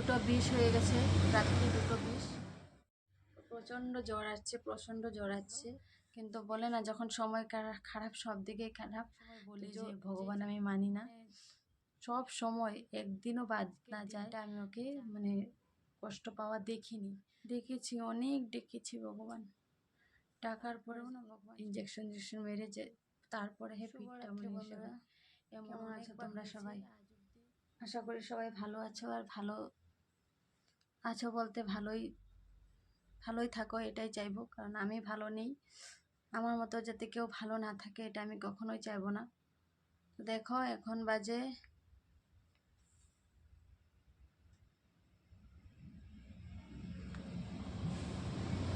দুটো বিষ হয়ে গেছে রাত্রি দুটো বিষ। প্রচণ্ড জ্বর আসছে প্রচণ্ড জ্বর আসছে। কিন্তু বলে না যখন সময় খারাপ সব দিকেই খারাপ বলি যে ভগবান আমি মানি না। সব সময় একদিনও বাদ না যায়। আমি ওকে মানে কষ্ট পাওয়া দেখিনি। দেখেছি অনেক দেখেছি ভগবান। টাকার পরেও না ভগবান ইঞ্জেকশন ইঞ্জেকশন মেরে যে তারপরে হে মনে কেমন আছো তোমরা সবাই? আশা করি সবাই ভালো আছো আর ভালো আছো বলতে ভালোই ভালোই থাকো, এটাই চাইব। কারণ আমি ভালো নেই। আমার মতো যাতে কেউ ভালো না থাকে, এটা আমি কখনোই চাইব না। দেখো, এখন বাজে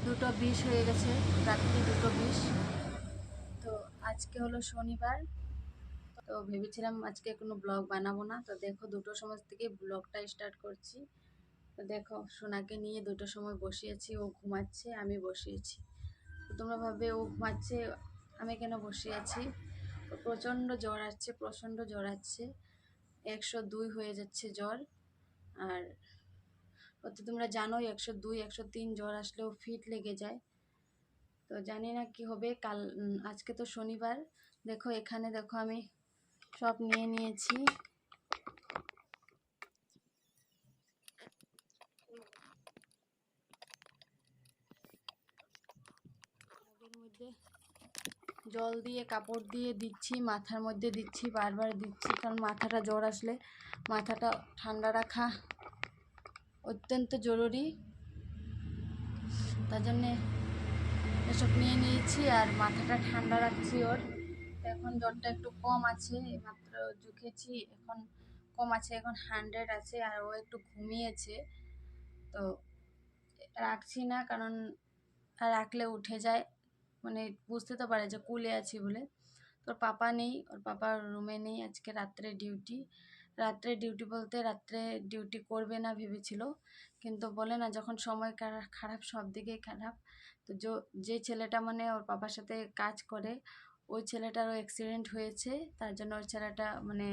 দুটো বিষ হয়ে গেছে, রাত্রি দুটো বিষ তো আজকে হলো শনিবার। তো ভেবেছিলাম আজকে কোনো ব্লগ বানাবো না। তো দেখো দুটো সময় থেকে ব্লগটা স্টার্ট করছি। তো দেখো, সোনাকে নিয়ে দুটো সময় বসিয়েছি, ও ঘুমাচ্ছে, আমি বসিয়েছি। তোমরা ভাবে ও ঘুমাচ্ছে, আমি কেন বসে আছি প্রচণ্ড জ্বর আসছে, প্রচণ্ড জ্বর আসছে। একশো দুই হয়ে যাচ্ছে জ্বর, আর তো তোমরা জানোই, একশো দুই, একশো তিন জ্বর আসলেও ফিট লেগে যায়। তো জানি না কি হবে, কাল আজকে তো শনিবার। দেখো, এখানে দেখো আমি সব নিয়ে নিয়েছি। মগের জল দিয়ে, কাপড় দিয়ে দিচ্ছি, মাথার মধ্যে দিচ্ছি, বারবার দিচ্ছি, কারণ মাথাটা জ্বর আসলে মাথাটা ঠান্ডা রাখা অত্যন্ত জরুরি। তার জন্যে এসব নিয়ে নিয়েছি আর মাথাটা ঠান্ডা রাখছি ওর। এখন জ্বরটা একটু কম আছে মাত্র জুখেছি এখন কম আছে, এখন হান্ড্রেড আছে, আর ও একটু ঘুমিয়েছে। তো রাখছি না, কারণ রাখলে উঠে যায়। মানে বুঝতে তো পারে যে কুলে আছি বলে। তোর পাপা নেই, ওর পাপার রুমে নেই আজকে রাত্রে ডিউটি রাত্রে ডিউটি বলতে রাত্রে ডিউটি করবে না ভেবেছিল। কিন্তু বলে না, যখন সময় খারাপ সব দিকেই খারাপ, তো যে ছেলেটা মানে ওর পাপার সাথে কাজ করে, ওই ছেলেটারও অ্যাক্সিডেন্ট হয়েছে, তার জন্য ওই ছেলেটা মানে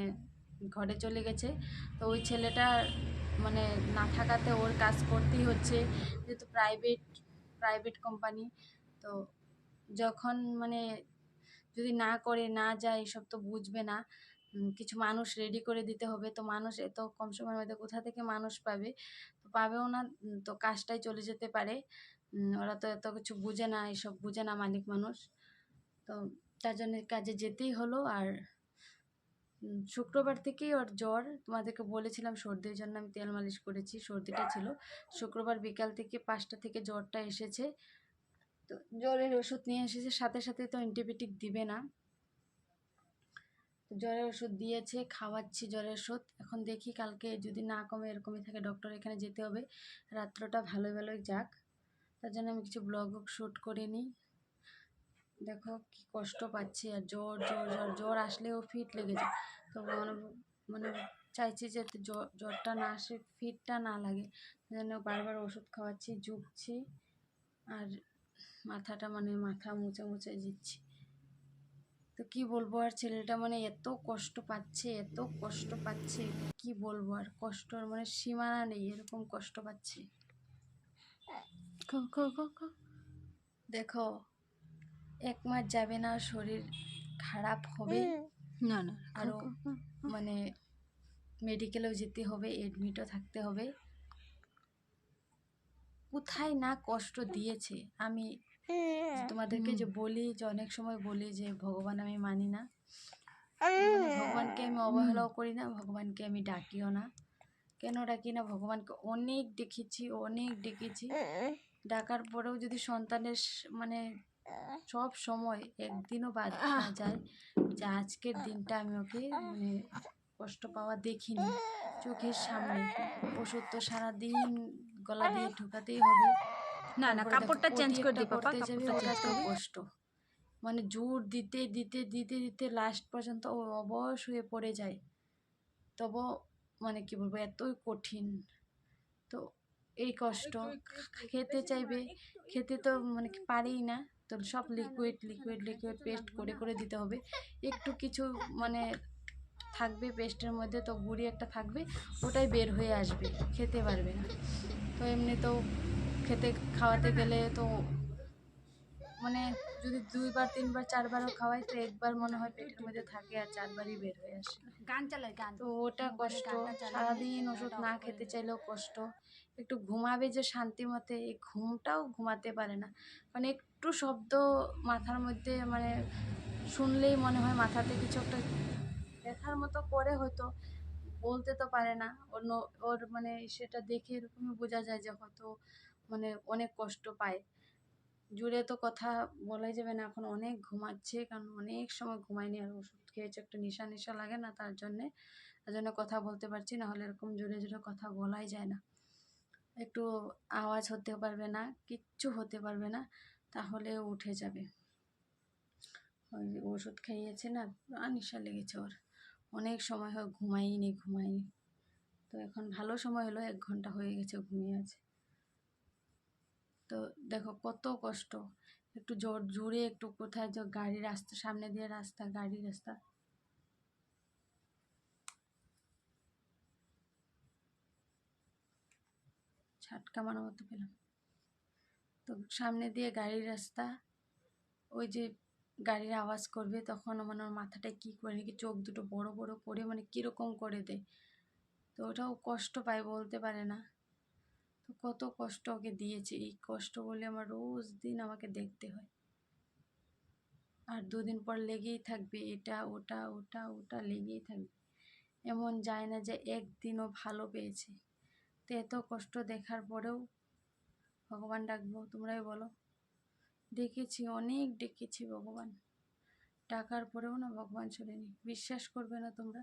ঘরে চলে গেছে। তো ওই ছেলেটা মানে না থাকাতে ওর কাজ করতেই হচ্ছে, যেহেতু প্রাইভেট প্রাইভেট কোম্পানি তো যখন মানে যদি না করে, না যায়, এসব তো বুঝবে না। কিছু মানুষ রেডি করে দিতে হবে। তো মানুষ এত কম সময়ের মধ্যে কোথা থেকে মানুষ পাবে? তো পাবেও না। তো কাজটাই চলে যেতে পারে। ওরা তো এত কিছু বুঝে না, এসব বুঝে না মালিক মানুষ। তো তার জন্য কাজে যেতেই হলো। আর শুক্রবার থেকেই ওর জ্বর। তোমাদেরকে বলেছিলাম সর্দির জন্য আমি তেল মালিশ করেছি, সর্দিটা ছিল। শুক্রবার বিকাল থেকে পাঁচটা থেকে জ্বরটা এসেছে। তো জ্বরের ওষুধ নিয়ে এসেছে, সাথে সাথে তো অ্যান্টিবায়োটিক দিবে না। জ্বরের ওষুধ দিয়েছে, খাওয়াচ্ছি জ্বরের ওষুধ। এখন দেখি কালকে যদি না কমে এরকমই থাকে ডক্টর এখানে যেতে হবে। রাত্রটা ভালোই ভালোই যাক। তার জন্য আমি কিছু ব্লগ শ্যুট করে নিই। দেখো কি কষ্ট পাচ্ছি, আর জ্বর জ্বর জ্বর জ্বর আসলেও ফিট লেগে যায়। তো মানে মানে চাইছি যে জ্বর, জ্বরটা না আসে ফিটটা না লাগে। সেই জন্য বারবার ওষুধ খাওয়াচ্ছি জুগছি আর মাথাটা মানে মাথা মুছে মুছে দিচ্ছি। তো কি বলব আর ছেলেটা মানে এত কষ্ট পাচ্ছে এত কষ্ট পাচ্ছে কি বলব আর কষ্ট মানে সীমানা নেই এরকম কষ্ট পাচ্ছে। দেখো এক মাস যাবে না শরীর খারাপ হবে। না না আরও মানে মেডিকেলেও যেতে হবে এডমিটও থাকতে হবে। কোথায় না কষ্ট দিয়েছে আমি তোমাদেরকে যে বলি যে অনেক সময় বলি যে ভগবান আমি মানি না। মানে ভগবানকে আমি অবহেলাও করি না ভগবানকে আমি ডাকিও না। কেন ডাকি না? ভগবানকে অনেক দেখেছি অনেক ডেকেছি। ডাকার পরেও যদি সন্তানের মানে সব সময় একদিনও বাদ যায় যে আজকের দিনটা আমি ওকে মানে কষ্ট পাওয়া দেখিনি। চোখের সামনে ওষুধ তো সারাদিন গলা দিয়ে ঢোকাতেই হবে। না না কাপড়টা চেঞ্জ করে একটা দি পাপা কাপড়টা চেঞ্জ করে কষ্ট মানে জোর দিতে দিতে দিতে দিতে লাস্ট পর্যন্ত ও অবশ হয়ে পড়ে যায়। তবু মানে কি বলব এতই কঠিন। তো এই কষ্ট খেতে চাইবে খেতে তো মানে পারেই না। তো সব লিকুইড লিকুইড লিকুইড পেস্ট করে করে দিতে হবে। একটু কিছু মানে থাকবে পেস্টের মধ্যে তো গুঁড়ি একটা থাকবে ওটাই বের হয়ে আসবে খেতে পারবে না। তো এমনিতেও খেতে খাওয়াতে গেলে তো মানে যদি দুইবার তিনবার চারবারও খাওয়াই তো একবার মনে হয় পেটের মধ্যে থাকে আর চারবারই বের হয়ে আসে। গান চালায় গান। তো ওটা কষ্ট। সারাদিন ওষুধ না খেতে চাইলেও কষ্ট। একটু ঘুমাবে যে শান্তি মতে এই ঘুমটাও ঘুমাতে পারে না। মানে একটু শব্দ মাথার মধ্যে মানে শুনলেই মনে হয় মাথাতে কিছু একটা দেখার মতো করে হয়তো বলতে তো পারে না। ওর ওর মানে সেটা দেখে এরকমই বোঝা যায় যে হয়তো মানে অনেক কষ্ট পায়। জুড়ে তো কথা বলাই যাবে না, এখন অনেক ঘুমাচ্ছে, কারণ অনেক সময় ঘুমায়নি আর ওষুধ খেয়েছে, একটু নেশা নেশা লাগে না তার জন্যে। তার জন্য কথা বলতে পারছি না, হলে এরকম জোরে জোরে কথা বলাই যায় না। একটু আওয়াজ হতে পারবে না, কিচ্ছু হতে পারবে না, তাহলে উঠে যাবে। ওই ওষুধ খাইয়েছে না, পুরা নেশা লেগেছে ওর। অনেক সময় হয় ঘুমাইনি ঘুমাইনি তো এখন ভালো সময় হলো, এক ঘণ্টা হয়ে গেছে, ঘুমিয়ে আছে। তো দেখো কত কষ্ট। একটু জোর, জোরে একটু কোথায় যে গাড়ি রাস্তা, সামনে দিয়ে রাস্তা, গাড়ি রাস্তা। ছাটকা মারার মতো পেলাম। তো সামনে দিয়ে গাড়ির রাস্তা, ওই যে গাড়ির আওয়াজ করবে, তখন মানে ওর মাথাটা কী করে নাকি চোখ দুটো বড় বড় করে মানে কীরকম করে দেয়। তো ওটাও কষ্ট পায় বলতে পারে না। তো কত কষ্ট ওকে দিয়েছে, এই কষ্ট বলে আমার রোজ দিন আমাকে দেখতে হয়। আর দুদিন পর লেগেই থাকবে, এটা, ওটা ওটা ওটা লেগেই থাকবে। এমন যায় না যে একদিনও ভালো পেয়েছে। তো এত কষ্ট দেখার পরেও ভগবান ডাকবো, তোমরাই বলো। ডেকেছি, অনেক ডেকেছি ভগবান। ডাকার পরেও না ভগবান শোনেনি বিশ্বাস করবে না তোমরা।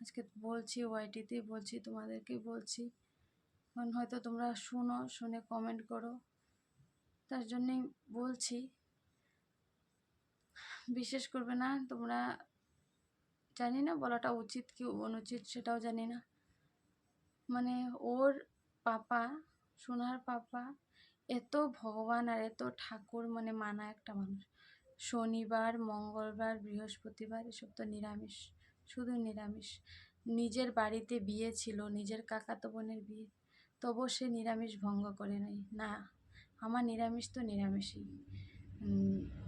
আজকে বলছি, ওয়াইটিতেই বলছি, তোমাদেরকেই বলছি। এখন হয়তো তোমরা শুনো, শুনে কমেন্ট করো। তার জন্যেই বলছি, বিশ্বাস করবে না, তোমরা জানি না বলাটা উচিত কি অনুচিত সেটাও জানি না। মানে ওর পাপা, সোনার পাপা, এত ভগবান আর এত ঠাকুর মানে মানা একটা মানুষ। শনিবার, মঙ্গলবার, বৃহস্পতিবার এসব তো নিরামিষ, শুধু নিরামিষ। নিজের বাড়িতে বিয়ে ছিল, নিজের কাকাতো বোনের বিয়ে। তবুও সে নিরামিষ ভঙ্গ করে নাই। না, আমার নিরামিষ তো নিরামিষই।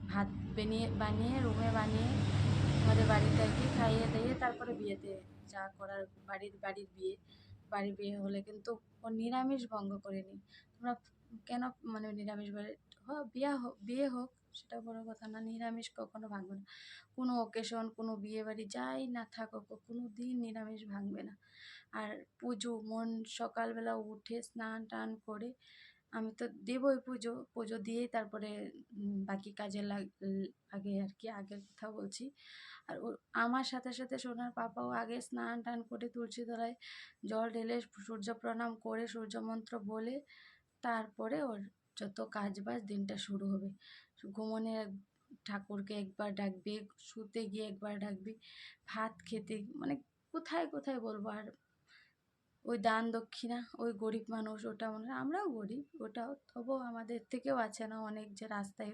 ভাত বানিয়ে বানিয়ে, রুমে বানিয়ে আমাদের বাড়িতে খাইয়ে দিয়ে তারপরে বিয়েতে যা করার বাড়ির বাড়ির বিয়ে বাড়ির বিয়ে হলে কিন্তু ও নিরামিষ ভঙ্গ করে করেনি তোমরা কেন মানে নিরামিষ বিয়ে হোক বিয়ে হোক সেটা বড় কথা না, নিরামিষ কখনো ভাঙবে না। কোনো অকেশন কোনো বিয়ে বাড়ি যাই না থাকুক, কোনো দিন নিরামিষ ভাঙবে না। আর পুজো, মন সকালবেলা উঠে স্নান টান করে আমি তো দেবই পুজো পুজো দিয়েই তারপরে বাকি কাজে আগে আর কি, আগের কথা বলছি। আর আমার সাথে সাথে সোনার পাপাও আগে স্নান টান করে তুলসী তলায় জল ঢেলে সূর্য প্রণাম করে সূর্য মন্ত্র বলে তারপরে ওর যত কাজ বাজ দিনটা শুরু হবে। ঘুমনে ঠাকুরকে একবার ডাকবি, শুতে গিয়ে একবার ডাকবি, ভাত খেতে মানে কোথায় কোথায় বলব আর ওই দান দক্ষিণা, ওই গরিব মানুষ ওটা মনে আমরাও গরিব, ওটাও তবুও আমাদের থেকেও আছে না অনেক যে রাস্তায়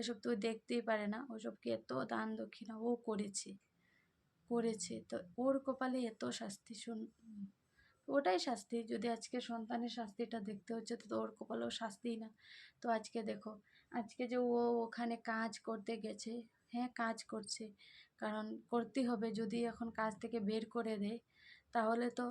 এসব তো দেখতেই পারে না ওসবকে এত দান দক্ষিণা ও করেছে করেছে, তো ওর কপালে এত শাস্তি শুন ওটাই শাস্তি। যদি আজকে সন্তানের শাস্তিটা দেখতে হচ্ছে, তো ওর কপালেও শাস্তিই না। তো আজকে দেখো, আজকে যে ও ওখানে কাজ করতে গেছে হ্যাঁ কাজ করছে, কারণ করতেই হবে। যদি এখন কাজ থেকে বের করে দেয়, তাহলে তো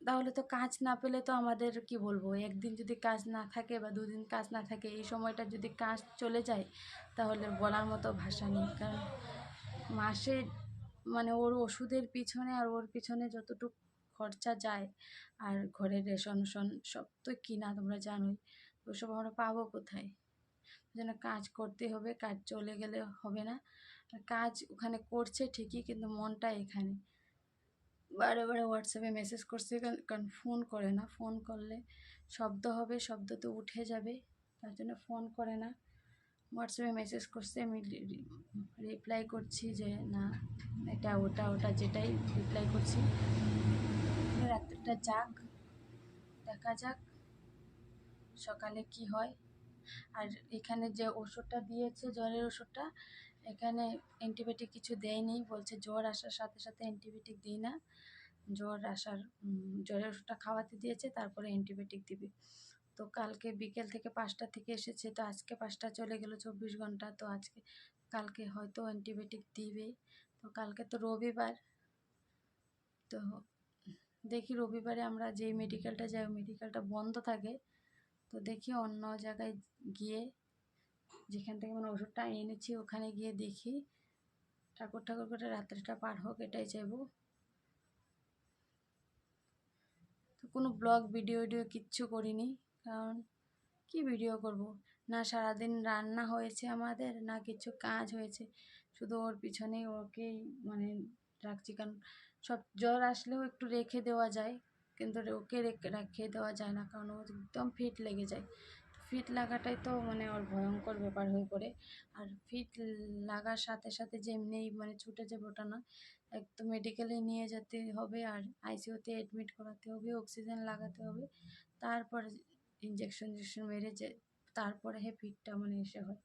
তাহলে তো কাজ না পেলে তো আমাদের কি বলব? একদিন যদি কাজ না থাকে বা দুদিন কাজ না থাকে, এই সময়টা যদি কাজ চলে যায়, তাহলে বলার মতো ভাষা নেই। কারণ মাসে মানে ওর ওষুধের পিছনে আর ওর পিছনে যতটুকু খরচা যায় আর ঘরের রেশন শন সব তো কিনা তোমরা জানোই। ওসব আমরা পাবো কোথায়? যেন কাজ করতে হবে, কাজ চলে গেলে হবে না। কাজ ওখানে করছে ঠিকই কিন্তু মনটা এখানে। বারে বারে হোয়াটসঅ্যাপে মেসেজ করছে কারণ ফোন করে না। ফোন করলে শব্দ হবে, শব্দ তো উঠে যাবে। তার জন্য ফোন করে না। হোয়াটসঅ্যাপে মেসেজ করছে, আমি রিপ্লাই করছি যে, না, এটা, ওটা ওটা যেটাই রিপ্লাই করছি। রাত্রিটা যাক, দেখা যাক সকালে কি হয়। আর এখানে যে ওষুধটা দিয়েছে, জ্বরের ওষুধটা, এখানে অ্যান্টিবায়োটিক কিছু দেয়নি, বলছে জ্বর আসার সাথে সাথে অ্যান্টিবায়োটিক দিই না। জ্বর আসার জ্বরের ওষুধটা খাওয়াতে দিয়েছে, তারপরে অ্যান্টিবায়োটিক দিবি। তো কালকে বিকেল থেকে পাঁচটা থেকে এসেছে, তো আজকে পাঁচটা চলে গেল চব্বিশ ঘণ্টা, তো আজকে, কালকে হয়তো অ্যান্টিবায়োটিক দিবে। তো কালকে তো রবিবার, তো দেখি রবিবারে আমরা যে মেডিকেলটা যাই মেডিকেলটা বন্ধ থাকে। তো দেখি অন্য জায়গায় গিয়ে যেখান থেকে মানে ওষুধটা এনেছি, ওখানে গিয়ে দেখি ঠাকুর ঠাকুর করে রাত্রিটা পার হোক, এটাই চাইব। তো কোনো ব্লগ ভিডিও ভিডিও কিচ্ছু করিনি, কারণ কি ভিডিও করব? না সারাদিন রান্না হয়েছে আমাদের, না কিছু কাজ হয়েছে। শুধু ওর পিছনেই ওকেই মানে রাখছি কারণ সব জ্বর আসলেও একটু রেখে দেওয়া যায়, কিন্তু ওকে রেখে দেওয়া যায় না, কারণ ও একদম ফিট লেগে যায়। ফিট লাগাটাই তো মানে ওর ভয়ঙ্কর ব্যাপার হয়ে পড়ে। আর ফিট লাগার সাথে সাথে যে এমনিই মানে ছুটে যাবে ওটা না একদম মেডিকেলে নিয়ে যেতে হবে আর আইসিইউতে অ্যাডমিট করাতে হবে অক্সিজেন লাগাতে হবে। তারপরে ইঞ্জেকশন ইঞ্জেকশন মেরে যে তারপরে হে ফিটটা মানে এসে হয়।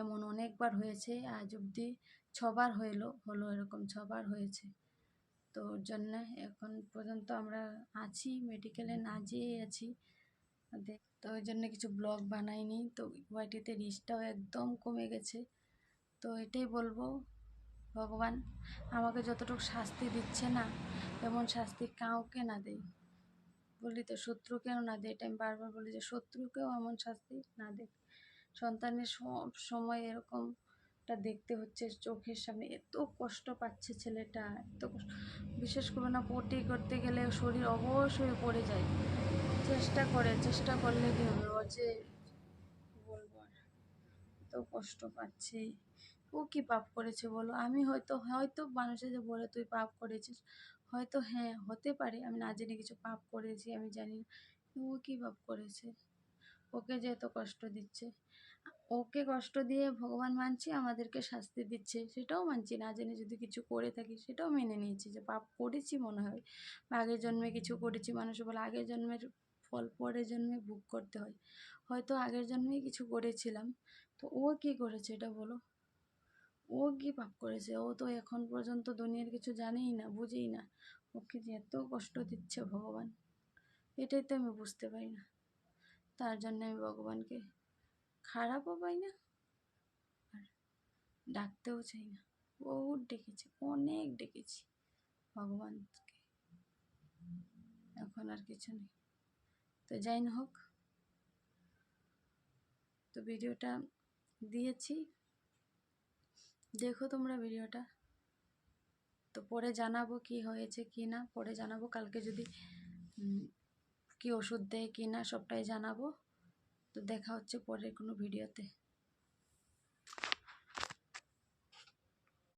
এমন অনেকবার হয়েছে, আজ অবধি ছবার হইল, হলো এরকম ছবার হয়েছে। তো ওর জন্যে এখন পর্যন্ত আমরা আছি মেডিকেলে না যেয়ে আছি। তো ওই জন্য কিছু ব্লগ বানাইনি, তো ওয়াইটিতে রিচটাও একদম কমে গেছে। তো এটাই বলব, ভগবান আমাকে যতটুকু শাস্তি দিচ্ছে না, তেমন শাস্তি কাউকে না দেয় বলি তো শত্রুকেও না দেয় এটা আমি বারবার বলি যে শত্রুকেও এমন শাস্তি না দেয় সন্তানের সব সময় এরকমটা দেখতে হচ্ছে চোখের সামনে। এত কষ্ট পাচ্ছে ছেলেটা, এত বিশেষ করে না পটি করতে গেলে শরীর অবশ্যই পড়ে যায়। চেষ্টা করে, চেষ্টা করলে কি ও যে বলব এত কষ্ট পাচ্ছে। ও কি পাপ করেছে বলো? আমি হয়তো হয়তো মানুষে যে বলে তুই পাপ করেছিস, হয়তো হ্যাঁ হতে পারে। আমি না জেনে কিছু পাপ করেছি, আমি জানি না। ও কি পাপ করেছে? ওকে যে এত কষ্ট দিচ্ছে। ওকে কষ্ট দিয়ে ভগবান মানছি, আমাদেরকে শাস্তি দিচ্ছে, সেটাও মানছি না। জেনে যদি কিছু করে থাকি, সেটাও মেনে নিয়েছি যে পাপ করেছি মনে হয়। বা আগের জন্মে কিছু করেছি, মানুষ বলে আগের জন্মের ফল পরের জন্মে ভোগ করতে হয়। হয়তো আগের জন্মেই কিছু করেছিলাম। তো ও কি করেছে এটা বলো? ও কি পাপ করেছে? ও তো এখন পর্যন্ত দুনিয়ার কিছু জানেই না, বুঝেই না। ওকে যে এত কষ্ট দিচ্ছে ভগবান, এটাই তো আমি বুঝতে পারি না। তার জন্য আমি ভগবানকে খারাপও পাই না আর ডাকতেও চাই না। বহুত ডেকেছি, অনেক ডেকেছি ভগবানকে। এখন আর কিছু নেই। তো যাই না হোক, তো ভিডিওটা দিয়েছি। দেখো তোমরা ভিডিওটা। তো পরে জানাব কি হয়েছে কি না, পরে জানাব। কালকে যদি কি ওষুধ দেয় কি না, সবটাই জানাব। তো দেখা হচ্ছে পরের কোনো ভিডিওতে।